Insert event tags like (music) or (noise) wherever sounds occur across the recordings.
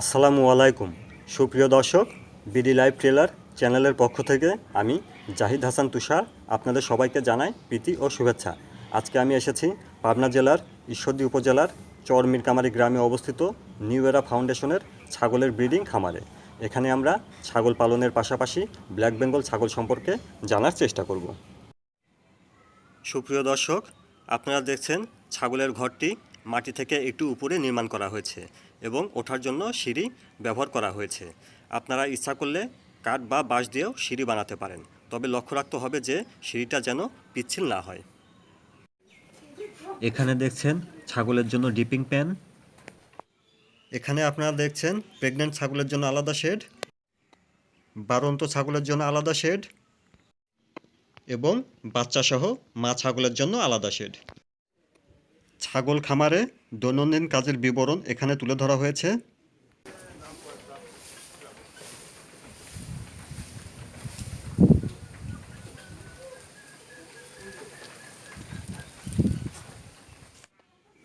আসসালামু আলাইকুম। সুপ্রিয় দর্শক, বিডি লাইভ ট্রেলার চ্যানেলের পক্ষ থেকে আমি জাহিদ হাসান তুষার আপনাদের সবাইকে জানাই প্রীতি ও শুভেচ্ছা। আজকে আমি এসেছি পাবনা জেলার ঈশ্বরদী উপজেলার চর মিরকামারি গ্রামে অবস্থিত নিউ এরা ফাউন্ডেশনের ছাগলের ব্রিডিং খামারে। এখানে আমরা ছাগল পালনের পাশাপাশি ব্ল্যাক বেঙ্গল ছাগল সম্পর্কে জানার চেষ্টা করব। সুপ্রিয় দর্শক, আপনারা দেখছেন ছাগলের ঘরটি মাটি থেকে একটু উপরে নির্মাণ করা হয়েছে এবং ওঠার জন্য সিঁড়ি ব্যবহার করা হয়েছে। আপনারা ইচ্ছা করলে কাঠ বা বাঁশ দিয়েও সিঁড়ি বানাতে পারেন তবে লক্ষ্য রাখতে হবে যে সিঁড়িটা যেন পিচ্ছিল না হয়। এখানে দেখছেন ছাগলের জন্য ডিপিং প্যান। এখানে আপনারা দেখছেন প্রেগনেন্ট ছাগলের জন্য আলাদা শেড বারন্ত ছাগলের জন্য আলাদা শেড এবং বাচ্চাসহ মা ছাগলের জন্য আলাদা শেড। ছাগল খামারে দৈনন্দিন কাজের বিবরণ এখানে তুলে ধরা হয়েছে।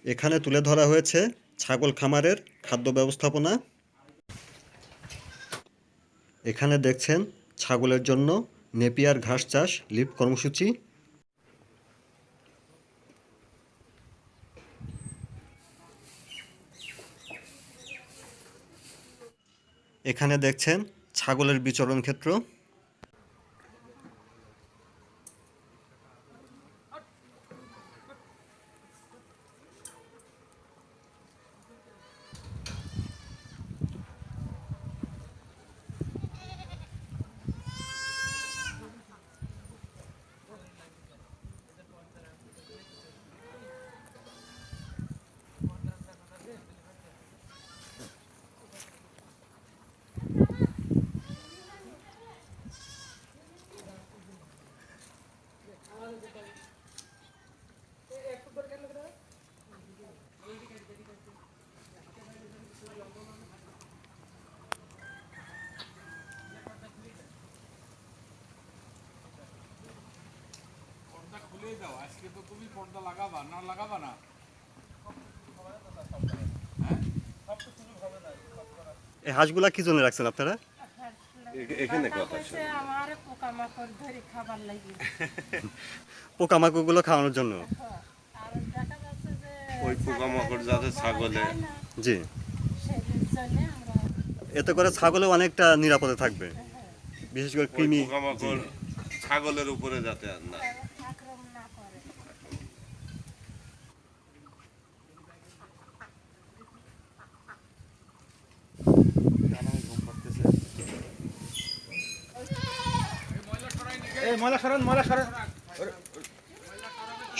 এখানে তুলে ধরা হয়েছে ছাগল খামারের খাদ্য ব্যবস্থাপনা। এখানে দেখছেন ছাগলের জন্য নেপিয়ার ঘাস চাষ লিফট কর্মসূচি। এখানে দেখছেন ছাগলের বিচরণ ক্ষেত্র। আজকে তো তুমি পর্দা লাগাবা না লাগাবা না? এই হাঁসগুলা কি জন্য রাখছেন আপনারা? এখানে কথা কথা আমার পোকামাকড় ধরে খাবার লাগে। (laughs) পোকামাকড়গুলো খাওয়ানোর জন্য? আর দেখা যাচ্ছে যে ওই পোকামাকড় যাতে ছাগলে জি। সেই জন্য আমরা এতে করে ছাগলেও অনেকটা নিরাপদে থাকবে। বিশেষ করে কৃমি পোকামাকড় ছাগলের উপরে যাতে আর না আক্রমণ না করে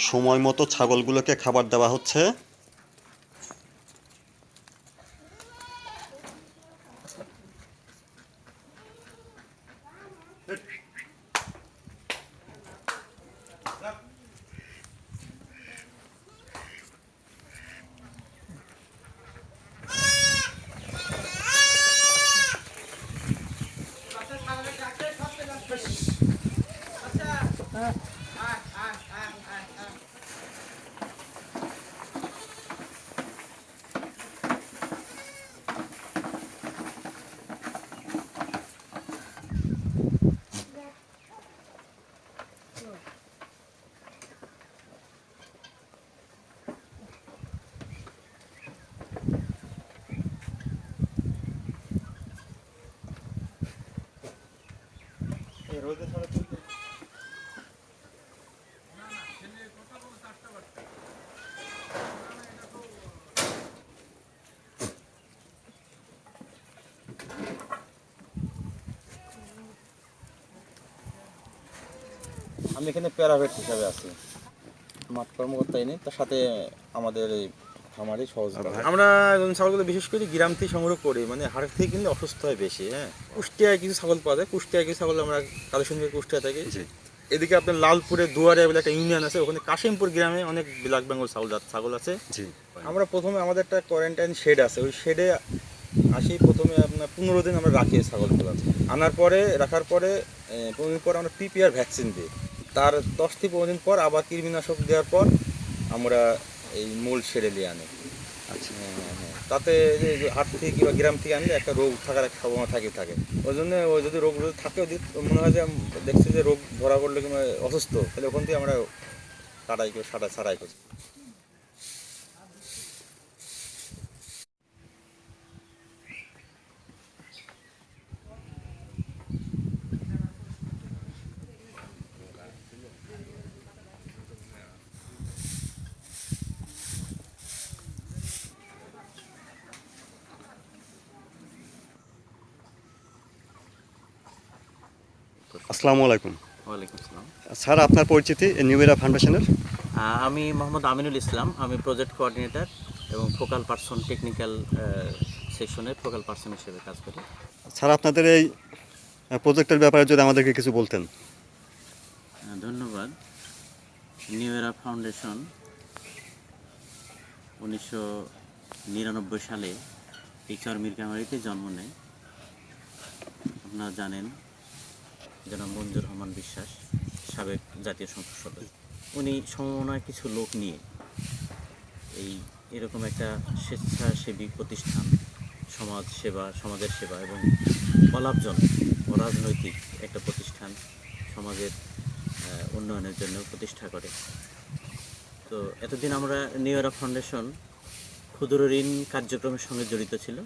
সময় মতো ছাগলগুলোকে খাবার দেওয়া হচ্ছে। Ah, আমি এখানে প্যারাভেট হিসাবে আছি। মাঠ কর্মকর্তা নেই তার সাথে আমাদের এই খামারই সহযোগিতা আমরা ছাগলগুলো বিশেষ করে গ্রাম থেকে সংগ্রহ করি মানে হাটের থেকে কিনলে অসুস্থ হয় বেশি হ্যাঁ। কুষ্টিয়ায় কিছু ছাগল পাওয়া যায় কুষ্টিয়ায় কিছু ছাগল আমরা কালেকশন করে কুষ্টিয়া থাকি। এদিকে আপনার লালপুরে দুয়ারে বলে একটা ইউনিয়ন আছে ওখানে কাশিমপুর গ্রামে অনেক ব্ল্যাক বেঙ্গল ছাগল জাত ছাগল আছে। আমরা প্রথমে আমাদের একটা কোয়ারেন্টাইন শেড আছে ওই শেডে আসি প্রথমে আপনার পনেরো দিন আমরা রাখি ছাগলগুলো। আনার পরে রাখার পরে পনেরো দিন পর আমরা পিপিআর ভ্যাকসিন দিই। তার দশ থেকে পনেরো দিন পর আবার কৃমিনাশক দেওয়ার পর আমরা এই মূল সেরে নিয়ে আনি। আচ্ছা। হ্যাঁ, হ্যাঁ, হ্যাঁ। তাতে যে হাট থেকে কিংবা গ্রাম থেকে আনলে একটা রোগ থাকার একটা সম্ভাবনা থাকে থাকে। ওই জন্য ওই যদি রোগ যদি থাকে মনে হয় যে দেখছি যে রোগ ধরা পড়লে কিংবা অসুস্থ তাহলে ওখান থেকে আমরা কাটাই করে সাটা ছাড়াই করি আসসালামু আলাইকুম। ওয়ালাইকুম আসসালাম। স্যার আপনার পরিচিতি নিউ এরা ফাউন্ডেশনের আমি মোহাম্মদ আমিনুল ইসলাম। আমি প্রজেক্ট কোঅর্ডিনেটর এবং ফোকাল পার্সন টেকনিক্যাল সেকশনের ফোকাল পার্সন হিসেবে কাজ করি। স্যার আপনাদের এই প্রজেক্টের ব্যাপারে যদি আমাদেরকে কিছু বলতেন। ধন্যবাদ। নিউ এরা ফাউন্ডেশন উনিশশো নিরানব্বই সালে এইচআর মিরকামারিতে জন্ম নেয়। আপনারা জানেন জনাব মঞ্জুর রহমান বিশ্বাস সাবেক জাতীয় সংসদ সদস্য। উনি সমমনায় কিছু লোক নিয়ে এই এরকম একটা স্বেচ্ছাসেবী প্রতিষ্ঠান সমাজ সেবা সমাজের সেবা এবং অলাভজনক অরাজনৈতিক একটা প্রতিষ্ঠান সমাজের উন্নয়নের জন্য প্রতিষ্ঠা করে। তো এতদিন আমরা নিউরা ফাউন্ডেশন ক্ষুদ্র ঋণ কার্যক্রমের সঙ্গে জড়িত ছিল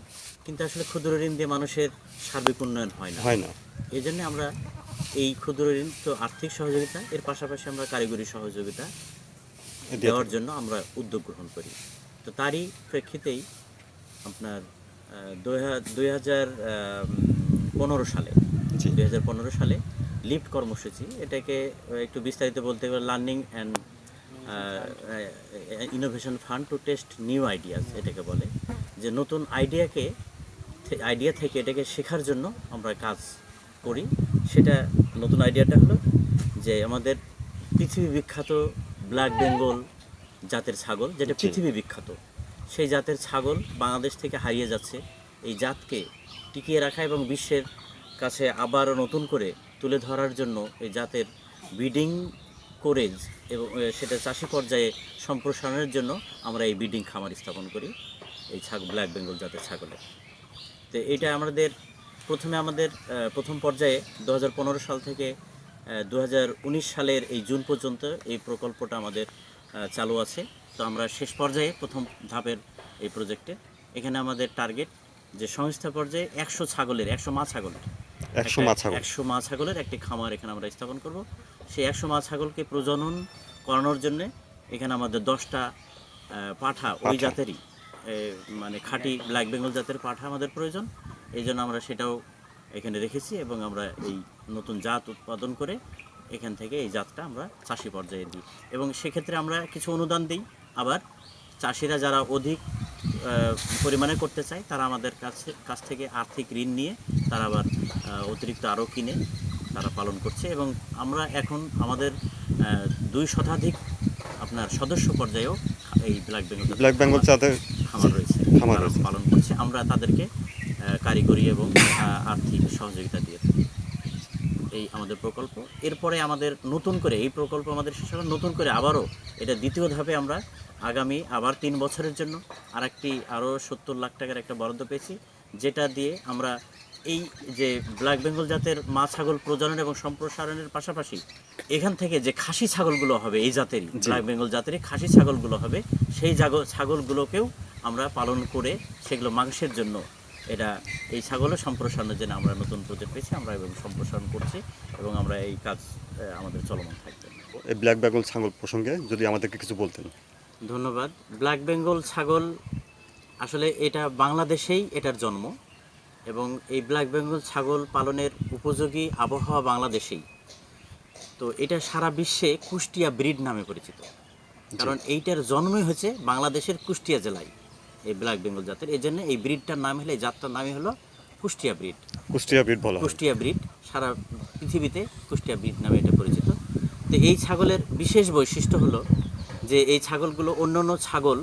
কিন্তু আসলে ক্ষুদ্র ঋণ দিয়ে মানুষের সার্বিক উন্নয়ন হয় না। হয় না। এই জন্য আমরা এই ক্ষুদ্র ঋণ তো আর্থিক সহযোগিতা এর পাশাপাশি আমরা কারিগরি সহযোগিতা দেওয়ার জন্য আমরা উদ্যোগ গ্রহণ করি। তো তারই প্রেক্ষিতেই আপনার দুই হাজার পনেরো সালে। দুই হাজার পনেরো সালে লিফট কর্মসূচি এটাকে একটু বিস্তারিত বলতে গেলে learning and innovation fund to test new ideas এটাকে বলে। যে নতুন আইডিয়াকে আইডিয়া থেকে এটাকে শেখার জন্য আমরা কাজ করি। সেটা নতুন আইডিয়াটা হলো যে আমাদের পৃথিবী বিখ্যাত ব্ল্যাক বেঙ্গল জাতের ছাগল যেটা পৃথিবী বিখ্যাত। সেই জাতের ছাগল বাংলাদেশ থেকে হারিয়ে যাচ্ছে। এই জাতকে টিকিয়ে রাখা এবং বিশ্বের কাছে আবারও নতুন করে তুলে ধরার জন্য এই জাতের ব্রিডিং করে এবং সেটা চাষি পর্যায়ে সম্প্রসারণের জন্য আমরা এই ব্রিডিং খামার স্থাপন করি এই ছাগ ব্ল্যাক বেঙ্গল জাতের ছাগলের তো এটা আমাদের প্রথমে আমাদের প্রথম পর্যায়ে দু হাজার পনেরো সাল থেকে দু হাজার উনিশ সালের এই জুন পর্যন্ত এই প্রকল্পটা আমাদের চালু আছে। তো আমরা শেষ পর্যায়ে প্রথম ধাপের এই প্রজেক্টে। এখানে আমাদের টার্গেট যে সংস্থা পর্যায়ে একশো ছাগলের একশো মা ছাগলের একশো মা ছাগল। একশো মা ছাগলের একটি খামার এখানে আমরা স্থাপন করব। সেই একশো মা ছাগলকে প্রজনন করানোর জন্য এখানে আমাদের দশটা পাঠা ওই জাতেরই মানে খাঁটি ব্ল্যাক বেঙ্গল জাতের পাঠা আমাদের প্রয়োজন। এই জন্য আমরা সেটাও এখানে রেখেছি এবং আমরা এই নতুন জাত উৎপাদন করে এখান থেকে এই জাতটা আমরা চাষি পর্যায়ে দিই এবং সেক্ষেত্রে আমরা কিছু অনুদান দিই। আবার চাষিরা যারা অধিক পরিমাণে করতে চায় তারা আমাদের কাছে কাছ থেকে আর্থিক ঋণ নিয়ে তারা আবার অতিরিক্ত আরও কিনে তারা পালন করছে এবং আমরা এখন আমাদের দুই শতাধিক আপনার সদস্য পর্যায়েও এই ব্ল্যাক বেঙ্গল ব্ল্যাক বেঙ্গল খামার রয়েছে। পালন করছে। আমরা তাদেরকে কারিগরি এবং আর্থিক সহযোগিতা দিয়ে। এই আমাদের প্রকল্প। এরপরে আমাদের নতুন করে এই প্রকল্প আমাদের শেষ হলো নতুন করে আবারও এটা দ্বিতীয় ধাপে আমরা আগামী আবার তিন বছরের জন্য আর একটি আরও সত্তর লাখ টাকার একটা বরাদ্দ পেয়েছি যেটা দিয়ে আমরা এই যে ব্ল্যাক বেঙ্গল জাতের মা ছাগল প্রজনন এবং সম্প্রসারণের পাশাপাশি এখান থেকে যে খাসি ছাগলগুলো হবে এই জাতেরই ব্ল্যাক বেঙ্গল জাতেরই খাসি ছাগলগুলো হবে সেই ছাগলগুলোকেও আমরা পালন করে সেগুলো মাংসের জন্য এটা এই ছাগলের সম্প্রসারণের জন্য আমরা নতুন প্রজেক্ট পেয়েছি আমরা এবং সম্প্রসারণ করছি এবং আমরা এই কাজ আমাদের চলমান থাকবে। এই ব্ল্যাক বেঙ্গল ছাগল প্রসঙ্গে যদি আমাদেরকে কিছু বলতেন। ধন্যবাদ। ব্ল্যাক বেঙ্গল ছাগল আসলে এটা বাংলাদেশেই এটার জন্ম এবং এই ব্ল্যাক বেঙ্গল ছাগল পালনের উপযোগী আবহাওয়া বাংলাদেশেই। তো এটা সারা বিশ্বে কুষ্টিয়া ব্রিড নামে পরিচিত। কারণ এইটার জন্মই হচ্ছে বাংলাদেশের কুষ্টিয়া জেলায়। এই ব্ল্যাক বেঙ্গল জাতের। এই জন্য এই ব্রিডটার নাম হলো এই জাতটার নামই হলো কুষ্টিয়া ব্রিড। কুষ্টিয়া ব্রিড বলা কুষ্টিয়া ব্রিড সারা পৃথিবীতে কুষ্টিয়া ব্রিড নামে এটা পরিচিত। তো এই ছাগলের বিশেষ বৈশিষ্ট্য হলো যে এই ছাগলগুলো অন্য অন্য ছাগল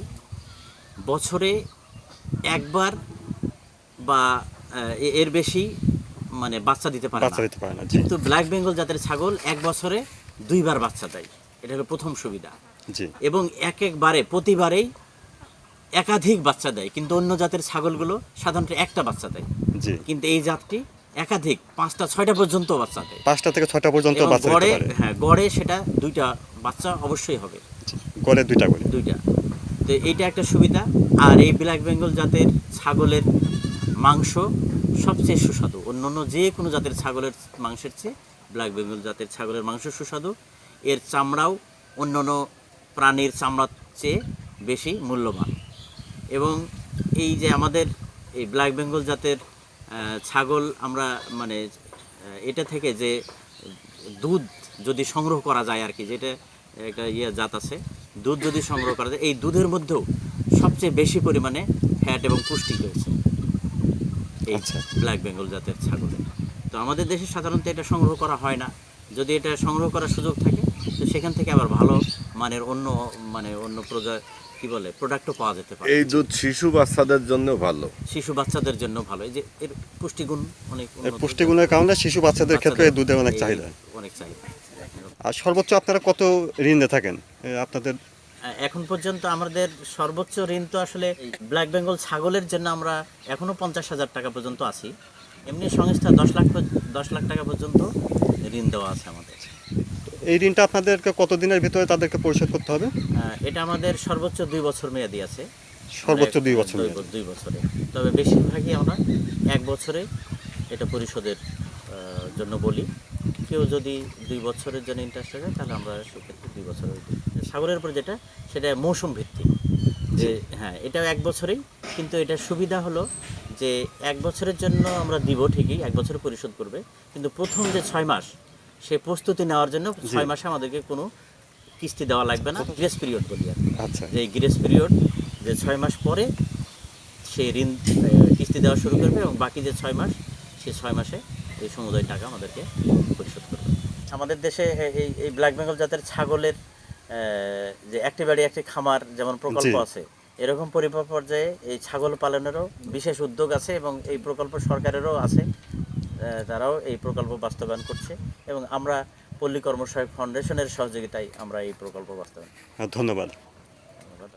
বছরে একবার বা এর বেশি মানে বাচ্চা দিতে পারে বাচ্চা না দিতে পারে না কিন্তু ব্ল্যাক বেঙ্গল জাতের ছাগল এক বছরে দুইবার বাচ্চা দেয়। এটা হলো প্রথম সুবিধা। এবং এক একবারে প্রতিবারেই একাধিক বাচ্চা দেয় কিন্তু অন্য জাতের ছাগলগুলো সাধারণত একটা বাচ্চা দেয়। জি। কিন্তু এই জাতটি একাধিক পাঁচটা ছয়টা পর্যন্ত বাচ্চা দেয়। পাঁচটা থেকে ছয়টা পর্যন্ত এবং বাচ্চা গড়ে দিতে পারে। হ্যাঁ গড়ে সেটা দুইটা বাচ্চা অবশ্যই হবে। গড়ে দুইটা করে দুইটা। তো এইটা একটা সুবিধা। আর এই ব্ল্যাক বেঙ্গল জাতের ছাগলের মাংস সবচেয়ে সুস্বাদু। অন্য অন্য যে কোনো জাতের ছাগলের মাংসের চেয়ে ব্ল্যাক বেঙ্গল জাতের ছাগলের মাংস সুস্বাদু। এর চামড়াও অন্য অন্য প্রাণীর চামড়ার চেয়ে বেশি মূল্যবান। এবং এই যে আমাদের এই ব্ল্যাক বেঙ্গল জাতের ছাগল আমরা মানে এটা থেকে যে দুধ যদি সংগ্রহ করা যায় আর কি যেটা একটা ইয়ে জাত আছে দুধ যদি সংগ্রহ করা যায় এই দুধের মধ্যেও সবচেয়ে বেশি পরিমাণে ফ্যাট এবং পুষ্টি রয়েছে এই আচ্ছা। ব্ল্যাক বেঙ্গল জাতের ছাগলের তো আমাদের দেশে সাধারণত এটা সংগ্রহ করা হয় না যদি এটা সংগ্রহ করার সুযোগ থাকে তো সেখান থেকে আবার ভালো মানের অন্য মানে অন্য প্রজা কি বলে প্রোডাক্টও পাওয়া যেতে পারে। এই দুধ শিশু বাচ্চাদের জন্য ভালো। শিশু বাচ্চাদের জন্য ভালো। এই যে এর পুষ্টিগুণ অনেক পুষ্টিগুণের কারণে শিশু বাচ্চাদের ক্ষেত্রে এই দুধের অনেক চাহিদা। অনেক চাহিদা। আর সর্বোচ্চ আপনারা কত ঋণ দিয়ে থাকেন আপনাদের এখন পর্যন্ত আমাদের সর্বোচ্চ ঋণ তো আসলে ব্ল্যাক বেঙ্গল ছাগলের জন্য আমরা এখনও পঞ্চাশ হাজার টাকা পর্যন্ত আছি। এমনি সংস্থা দশ লাখ দশ লাখ টাকা পর্যন্ত ঋণ দেওয়া আছে আমাদের। এই ঋণটা আপনাদেরকে কতদিনের ভিতরে তাদেরকে পরিশোধ করতে হবে? আহ, এটা আমাদের সর্বোচ্চ দুই বছর মেয়াদি আছে। সর্বোচ্চ দুই বছর দুই বছরে। তবে বেশিরভাগই আমরা এক বছরে এটা পরিশোধের জন্য বলি। কেউ যদি দুই বছরের জন্য ইন্টারেস্ট থাকে তাহলে আমরা সেক্ষেত্রে দুই বছরের সাগরের উপর যেটা সেটা মৌসুম ভিত্তিক। যে হ্যাঁ এটাও এক বছরেই। কিন্তু এটা সুবিধা হলো যে এক বছরের জন্য আমরা দিব ঠিকই এক বছর পরিশোধ করবে। কিন্তু প্রথম যে ছয় মাস সে প্রস্তুতি নেওয়ার জন্য ছয় মাসে আমাদেরকে কোনো কিস্তি দেওয়া লাগবে না। গ্রেস পিরিয়ড বলি আর আচ্ছা। যে এই গ্রেস পিরিয়ড যে ছয় মাস পরে সে ঋণ কিস্তি দেওয়া শুরু করবে এবং বাকি যে ছয় মাস সে ছয় মাসে এই সমুদয় টাকা আমাদেরকে পরিশোধ করবে। আমাদের দেশে এই এই ব্ল্যাক বেঙ্গল জাতের ছাগলের যে একটি বাড়ি একটি খামার যেমন প্রকল্প আছে এরকম পরিবার পর্যায়ে এই ছাগল পালনেরও বিশেষ উদ্যোগ আছে এবং এই প্রকল্প সরকারেরও আছে। তারাও এই প্রকল্প বাস্তবায়ন করছে এবং আমরা পল্লী কর্মসহায়ক ফাউন্ডেশনের সহযোগিতায় আমরা এই প্রকল্প বাস্তবায়ন ধন্যবাদ। ধন্যবাদ।